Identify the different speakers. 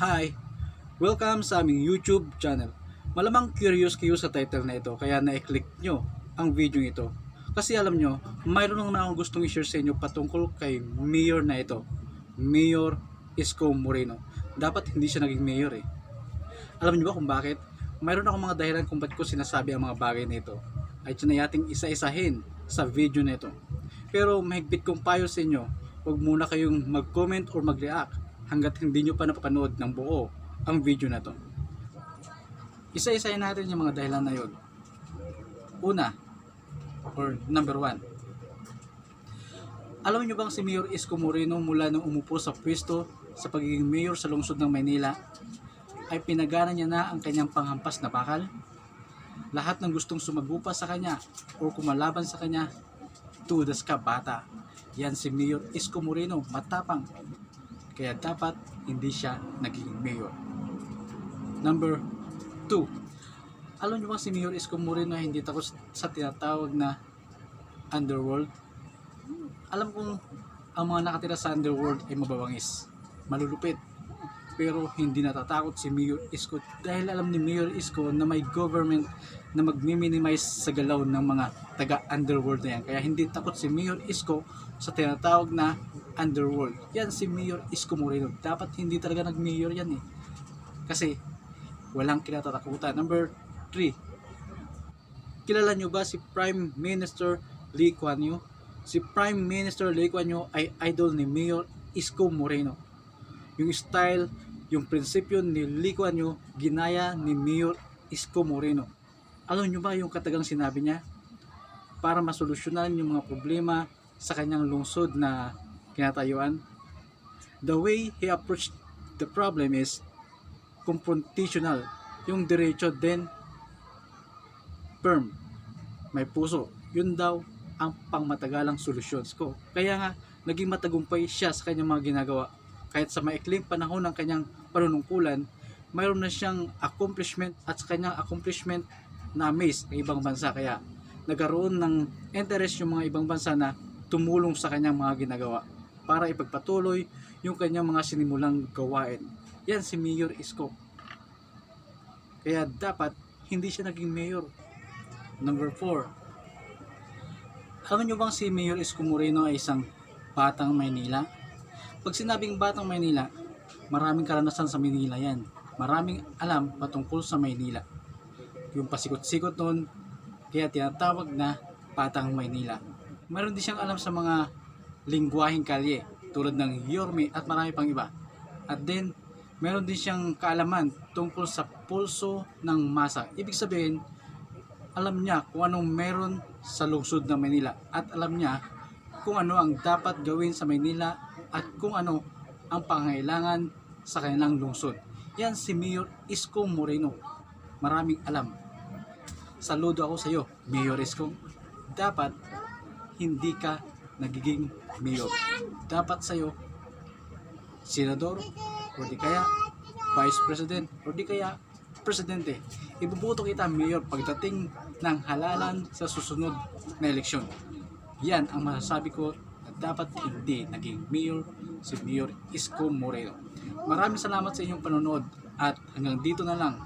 Speaker 1: Hi! Welcome sa aming YouTube channel. Malamang curious kayo sa title na ito kaya na-click nyo ang video ito. Kasi alam nyo, mayroon lang na akong gustong i-share sa inyo patungkol kay Mayor na ito. Mayor Isko Moreno. Dapat hindi siya naging mayor eh. Alam niyo ba kung bakit? Mayroon akong mga dahilan kung ba't ko sinasabi ang mga bagay na ito. Ay tinayating isa-isahin sa video na ito. Pero mahigpit kong payo sa inyo, huwag muna kayong mag-comment or mag-react hanggat hindi nyo pa napapanood ng buo ang video na to. Isa-isahin natin yung mga dahilan na yun. Una, or number one, alam niyo bang si Mayor Isko Moreno mula nung umupo sa pwesto sa pagiging mayor sa lungsod ng Maynila ay pinagana niya na ang kanyang panghampas na bakal? Lahat ng gustong sumagupa sa kanya o kumalaban sa kanya, tudas ka bata. Yan si Mayor Isko Moreno, matapang. Kaya dapat hindi siya naging mayor. Number 2. Alam niyo bang si Mayor Isko Moreno hindi takot sa tinatawag na underworld? alam kong ang mga nakatira sa underworld ay mababangis, malulupit. Pero hindi natatakot si Mayor Isko dahil alam ni Mayor Isko na may government na magmi-minimize sa galaw ng mga taga-underworld na yan. Kaya hindi takot si Mayor Isko sa tinatawag na underworld. Yan si Mayor Isko Moreno. Dapat hindi talaga nag-mayor yan eh. Kasi walang kinatatakutan. Number 3. Kilala nyo ba si Prime Minister Lee Kuan Yew? si Prime Minister Lee Kuan Yew ay idol ni Mayor Isko Moreno. Yung style, yung prinsipyo ni Lee Kuan Yew, ginaya ni Mayor Isko Moreno. Alam nyo ba yung katagang sinabi niya? Para masolusyonan yung mga problema sa kanyang lungsod na kinatayuan. The way he approached the problem is confrontational. Yung diretso din firm. May puso. Yun daw ang pangmatagalang solusyon ko. Kaya nga, naging matagumpay siya sa kanyang mga ginagawa. Kahit sa maikling panahon ng kanyang panunungkulan, mayroon na siyang accomplishment at sa kanyang accomplishment na amaze ng ibang bansa. Kaya nagkaroon ng interest yung mga ibang bansa na tumulong sa kanyang mga ginagawa para ipagpatuloy yung kanyang mga sinimulang gawain. Yan si Mayor Isko. Kaya dapat hindi siya naging mayor. Number 4, alam nyo bang si Mayor Isko Moreno ay isang batang Maynila? Pag sinabing batang Maynila, maraming karanasan sa Maynila yan. Maraming alam patungkol sa Maynila. Yung pasikot-sikot noon, kaya tinatawag na batang Maynila. Meron din siyang alam sa mga lingwaheng kalye, tulad ng Yorme at marami pang iba. At then, meron din siyang kaalaman tungkol sa pulso ng masa. Ibig sabihin, alam niya kung anong meron sa lungsod ng Manila at alam niya kung ano ang dapat gawin sa Manila at kung ano ang pangailangan sa kanilang lungsod. Yan si Mayor Isko Moreno. Maraming alam. Saludo ako sa iyo, Mayor Isko. Dapat hindi ka nagiging mayor. Dapat sa iyo senador o di kaya vice president o di kaya presidente. Ibubuto kita mayor pagdating ng halalan sa susunod na eleksyon. Yan ang masasabi ko na dapat hindi naging mayor si Mayor Isko Moreno. Maraming salamat sa inyong panonood at hanggang dito na lang.